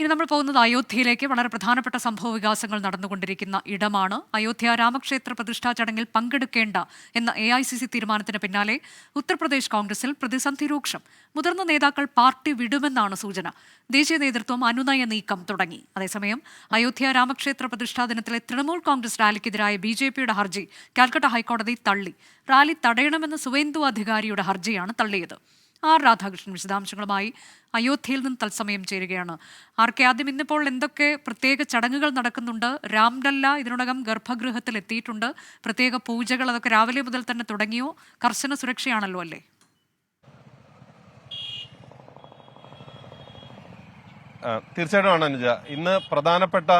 ഇനി നമ്മൾ പോകുന്നത് അയോധ്യയിലേക്ക്. വളരെ പ്രധാനപ്പെട്ട സംഭവ വികാസങ്ങൾ നടന്നുകൊണ്ടിരിക്കുന്ന ഇടമാണ്. അയോധ്യ രാമക്ഷേത്ര പ്രതിഷ്ഠാ ചടങ്ങിൽ പങ്കെടുക്കേണ്ട എന്ന എ ഐ സി സി തീരുമാനത്തിന് പിന്നാലെ ഉത്തർപ്രദേശ് കോൺഗ്രസിൽ പ്രതിസന്ധി രൂക്ഷം. മുതിർന്ന നേതാക്കൾ പാർട്ടി വിടുമെന്നാണ് സൂചന. ദേശീയ നേതൃത്വം അനുനയ നീക്കം തുടങ്ങി. അതേസമയം അയോധ്യ രാമക്ഷേത്ര പ്രതിഷ്ഠാ ദിനത്തിലെ തൃണമൂൽ കോൺഗ്രസ് റാലിക്കെതിരായ ബി ജെ പിയുടെ ഹർജി കാൽക്കട്ട ഹൈക്കോടതി തള്ളി. റാലി തടയണമെന്ന സുവേന്ദു അധികാരിയുടെ ഹർജിയാണ് തള്ളിയത്. ആർ രാധാകൃഷ്ണൻ വിശദാംശങ്ങളുമായി അയോധ്യയിൽ നിന്ന് തത്സമയം ചേരുകയാണ്. ആർ കെ ആദ്യം ഇന്നിപ്പോൾ എന്തൊക്കെ പ്രത്യേക ചടങ്ങുകൾ നടക്കുന്നുണ്ട്? രാംലല്ല ഇതിനോടകം ഗർഭഗൃഹത്തിൽ എത്തിയിട്ടുണ്ട് പ്രത്യേക പൂജകൾ അതൊക്കെ രാവിലെ മുതൽ തന്നെ തുടങ്ങിയോ? കർശന സുരക്ഷയാണല്ലോ അല്ലേ? തീർച്ചയായിട്ടും അനുജ. ഇന്ന് പ്രധാനപ്പെട്ട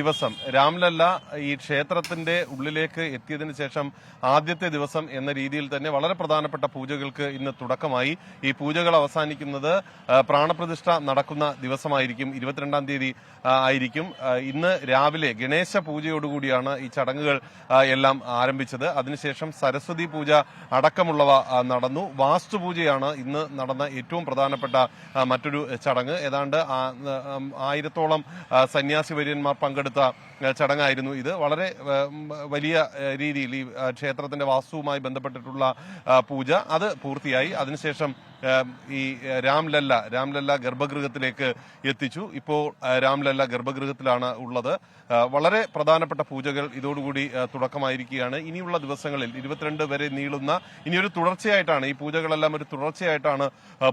ദിവസം രാംലല്ല ഈ ക്ഷേത്രത്തിന്റെ ഉള്ളിലേക്ക് എത്തിയതിനു ശേഷം ആദ്യത്തെ ദിവസം എന്ന രീതിയിൽ തന്നെ വളരെ പ്രധാനപ്പെട്ട പൂജകൾക്ക് ഇന്ന് തുടക്കമായി. ഈ പൂജകൾ അവസാനിക്കുന്നത് പ്രാണപ്രതിഷ്ഠ നടക്കുന്ന ദിവസമായിരിക്കും. ഇരുപത്തിരണ്ടാം തീയതി ആയിരിക്കും. ഇന്ന് രാവിലെ ഗണേശ പൂജയോടുകൂടിയാണ് ഈ ചടങ്ങുകൾ എല്ലാം ആരംഭിച്ചത്. അതിനുശേഷം സരസ്വതി പൂജ അടക്കമുള്ളവ നടന്നു. വാസ്തുപൂജയാണ് ഇന്ന് നടന്ന ഏറ്റവും പ്രധാനപ്പെട്ട മറ്റൊരു ചടങ്ങ്. ഏതാണ്ട് ആയിരത്തോളം സന്യാസി വര്യന്മാർ പങ്കെടുത്ത ചടങ്ങായിരുന്നു ഇത്. വളരെ വലിയ രീതിയിൽ ഈ ക്ഷേത്രത്തിന്റെ വാസ്തുവുമായി ബന്ധപ്പെട്ടിട്ടുള്ള പൂജ അത് പൂർത്തിയായി. അതിനുശേഷം ഈ രാംലല്ല രാംലല്ല ഗർഭഗൃഹത്തിലേക്ക് എത്തിച്ചു. ഇപ്പോൾ രാംലല്ല ഗർഭഗൃഹത്തിലാണ് ഉള്ളത്. വളരെ പ്രധാനപ്പെട്ട പൂജകൾ ഇതോടുകൂടി തുടക്കമായിരിക്കുകയാണ്. ഇനിയുള്ള ദിവസങ്ങളിൽ ഇരുപത്തിരണ്ട് വരെ നീളുന്ന ഇനിയൊരു തുടർച്ചയായിട്ടാണ് ഈ പൂജകളെല്ലാം ഒരു തുടർച്ചയായിട്ടാണ്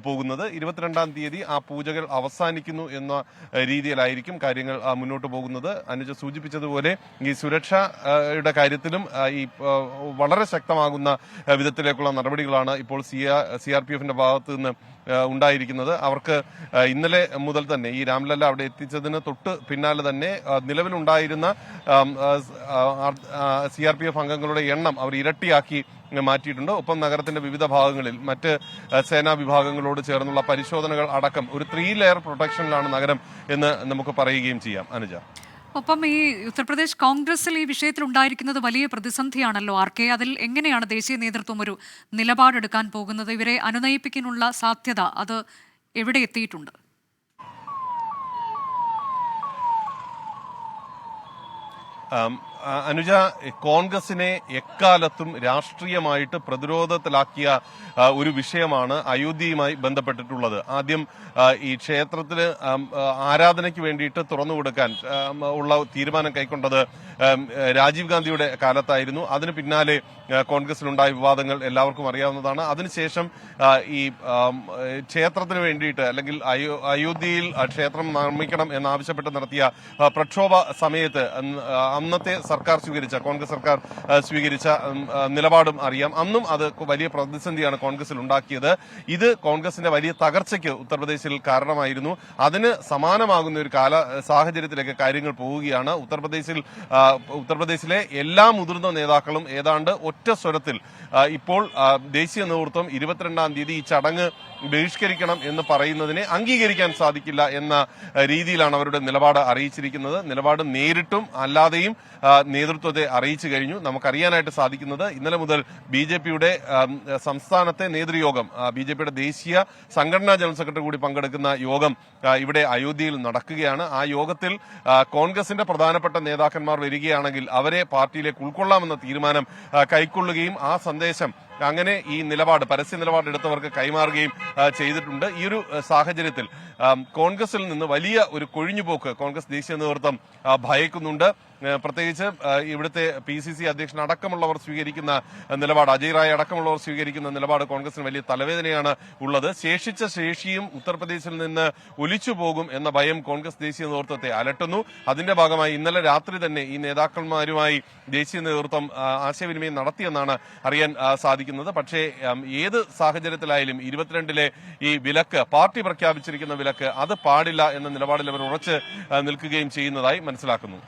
പോകുന്നത്. ഇരുപത്തിരണ്ടാം തീയതി ആ പൂജകൾ അവസാനിക്കുന്നു എന്ന രീതിയിലായിരിക്കും കാര്യങ്ങൾ മുന്നോട്ട് പോകുന്നത്. അനുജ സൂചിപ്പിച്ചതുപോലെ ഈ സുരക്ഷയുടെ കാര്യത്തിലും ഈ വളരെ ശക്തമാകുന്ന വിധത്തിലേക്കുള്ള നടപടികളാണ് ഇപ്പോൾ സി ആർ പി എഫിന്റെ ഭാഗത്ത് നിന്ന് ഉണ്ടായിരിക്കുന്നത്. അവർക്ക് ഇന്നലെ മുതൽ തന്നെ ഈ രാംലല്ല അവിടെ എത്തിച്ചതിന് തൊട്ട് പിന്നാലെ തന്നെ നിലവിലുണ്ടായിരുന്ന സി ആർ പി എഫ് അംഗങ്ങളുടെ എണ്ണം അവർ ഇരട്ടിയാക്കി മാറ്റിയിട്ടുണ്ട്. ഒപ്പം നഗരത്തിന്റെ വിവിധ ഭാഗങ്ങളിൽ മറ്റ് സേനാ വിഭാഗങ്ങളോട് ചേർന്നുള്ള പരിശോധനകൾ അടക്കം ഒരു ത്രീ ലെയർ പ്രൊട്ടക്ഷനിലാണ് നഗരം എന്ന് നമുക്ക് പറയുകയും ചെയ്യാം. അനുജ. ഒപ്പം ഈ ഉത്തർപ്രദേശ് കോൺഗ്രസിൽ ഈ വിഷയത്തിൽ ഉണ്ടായിരിക്കുന്നത് വലിയ പ്രതിസന്ധിയാണല്ലോ. ആർ കെ അതിൽ എങ്ങനെയാണ് ദേശീയ നേതൃത്വം ഒരു നിലപാടെടുക്കാൻ പോകുന്നത്? ഇവരെ അനുനയിപ്പിക്കാനുള്ള സാധ്യത അത് എവിടെ എത്തിയിട്ടുണ്ട്? ആ, അനുജ കോൺഗ്രസിനെ എക്കാലത്തും രാഷ്ട്രീയമായിട്ട് പ്രതിരോധത്തിലാക്കിയ ഒരു വിഷയമാണ് അയോധ്യയുമായി ബന്ധപ്പെട്ടിട്ടുള്ളത്. ആദ്യം ഈ ക്ഷേത്രത്തിന് ആരാധനയ്ക്ക് വേണ്ടിയിട്ട് തുറന്നു കൊടുക്കാൻ ഉള്ള തീരുമാനം കൈക്കൊണ്ടത് രാജീവ് ഗാന്ധിയുടെ കാലത്തായിരുന്നു. അതിന് പിന്നാലെ കോൺഗ്രസിലുണ്ടായ വിവാദങ്ങൾ എല്ലാവർക്കും അറിയാവുന്നതാണ്. അതിനുശേഷം ഈ ക്ഷേത്രത്തിന് വേണ്ടിയിട്ട് അല്ലെങ്കിൽ അയോധ്യയിൽ ക്ഷേത്രം നിർമ്മിക്കണം എന്നാവശ്യപ്പെട്ട് നടത്തിയ പ്രക്ഷോഭ സമയത്ത് അന്നത്തെ സർക്കാർ സ്വീകരിച്ച കോൺഗ്രസ് സർക്കാർ സ്വീകരിച്ച നിലപാടും അറിയാം. അന്നും അത് വലിയ പ്രതിസന്ധിയാണ് കോൺഗ്രസിൽ ഉണ്ടാക്കിയത്. ഇത് കോൺഗ്രസിന്റെ വലിയ തകർച്ചയ്ക്ക് ഉത്തർപ്രദേശിൽ കാരണമായിരുന്നു. അതിന് സമാനമാകുന്ന ഒരു കാല സാഹചര്യത്തിലേക്ക് കാര്യങ്ങൾ പോവുകയാണ്. ഉത്തർപ്രദേശിൽ ഉത്തർപ്രദേശിലെ എല്ലാ മുതിർന്ന നേതാക്കളും ഏതാണ്ട് ഒറ്റ സ്വരത്തിൽ ഇപ്പോൾ ദേശീയ നേതൃത്വം ഇരുപത്തിരണ്ടാം തീയതി ഈ ചടങ്ങ് ബഹിഷ്കരിക്കണം എന്ന് പറയുന്നതിനെ അംഗീകരിക്കാൻ സാധിക്കില്ല എന്ന രീതിയിലാണ് അവരുടെ നിലപാട് അറിയിച്ചിരിക്കുന്നത്. നിലപാട് നേരിട്ടും അല്ലാതെയും നേതൃത്വത്തെ അറിയിച്ചു കഴിഞ്ഞു. നമുക്കറിയാനായിട്ട് സാധിക്കുന്നത് ഇന്നലെ മുതൽ ബി ജെ പിയുടെ സംസ്ഥാനത്തെ നേതൃയോഗം ബി ജെ പിയുടെ ദേശീയ സംഘടനാ ജനറൽ സെക്രട്ടറി കൂടി പങ്കെടുക്കുന്ന യോഗം ഇവിടെ അയോധ്യയിൽ നടക്കുകയാണ്. ആ യോഗത്തിൽ കോൺഗ്രസിന്റെ പ്രധാനപ്പെട്ട നേതാക്കന്മാർ വരികയാണെങ്കിൽ അവരെ പാർട്ടിയിലേക്ക് ഉൾക്കൊള്ളാമെന്ന തീരുമാനം കൈക്കൊള്ളുകയും ആ സന്ദേശം അങ്ങനെ ഈ നിലപാട് പരസ്യ നിലപാട് എടുത്തവർക്ക് കൈമാറുകയും ചെയ്തിട്ടുണ്ട്. ഈ ഒരു സാഹചര്യത്തിൽ കോൺഗ്രസിൽ നിന്ന് വലിയ ഒരു കൊഴിഞ്ഞുപോക്ക് കോൺഗ്രസ് ദേശീയ നേതൃത്വം ഭയക്കുന്നുണ്ട്. പ്രത്യേകിച്ച് ഇവിടുത്തെ പി സി സി അധ്യക്ഷൻ അടക്കമുള്ളവർ സ്വീകരിക്കുന്ന നിലപാട് അജയ് റായ് അടക്കമുള്ളവർ സ്വീകരിക്കുന്ന നിലപാട് കോൺഗ്രസിന് വലിയ തലവേദനയാണ് ഉള്ളത്. ശേഷിച്ച ശേഷിയും ഉത്തർപ്രദേശിൽ നിന്ന് ഒലിച്ചു പോകും എന്ന ഭയം കോൺഗ്രസ് ദേശീയ നേതൃത്വത്തെ അലട്ടുന്നു. അതിന്റെ ഭാഗമായി ഇന്നലെ രാത്രി തന്നെ ഈ നേതാക്കന്മാരുമായി ദേശീയ നേതൃത്വം ആശയവിനിമയം നടത്തിയെന്നാണ് അറിയാൻ ആ, സാധിക്കുന്നത്. പക്ഷേ ഏത് സാഹചര്യത്തിലായാലും ഇരുപത്തിരണ്ടിലെ ഈ വിലക്ക് പാർട്ടി പ്രഖ്യാപിച്ചിരിക്കുന്ന വിലക്ക് അത് പാടില്ല എന്ന നിലപാടിൽ അവർ ഉറച്ച് നിൽക്കുകയും ചെയ്യുന്നതായി മനസ്സിലാക്കുന്നു.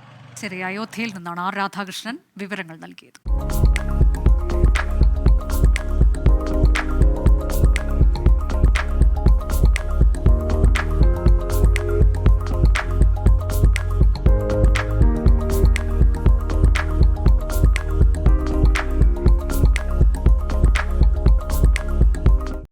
ശരി അയോധ്യയിൽ നിന്നാണ് ആർ രാധാകൃഷ്ണൻ വിവരങ്ങൾ നൽകിയത്.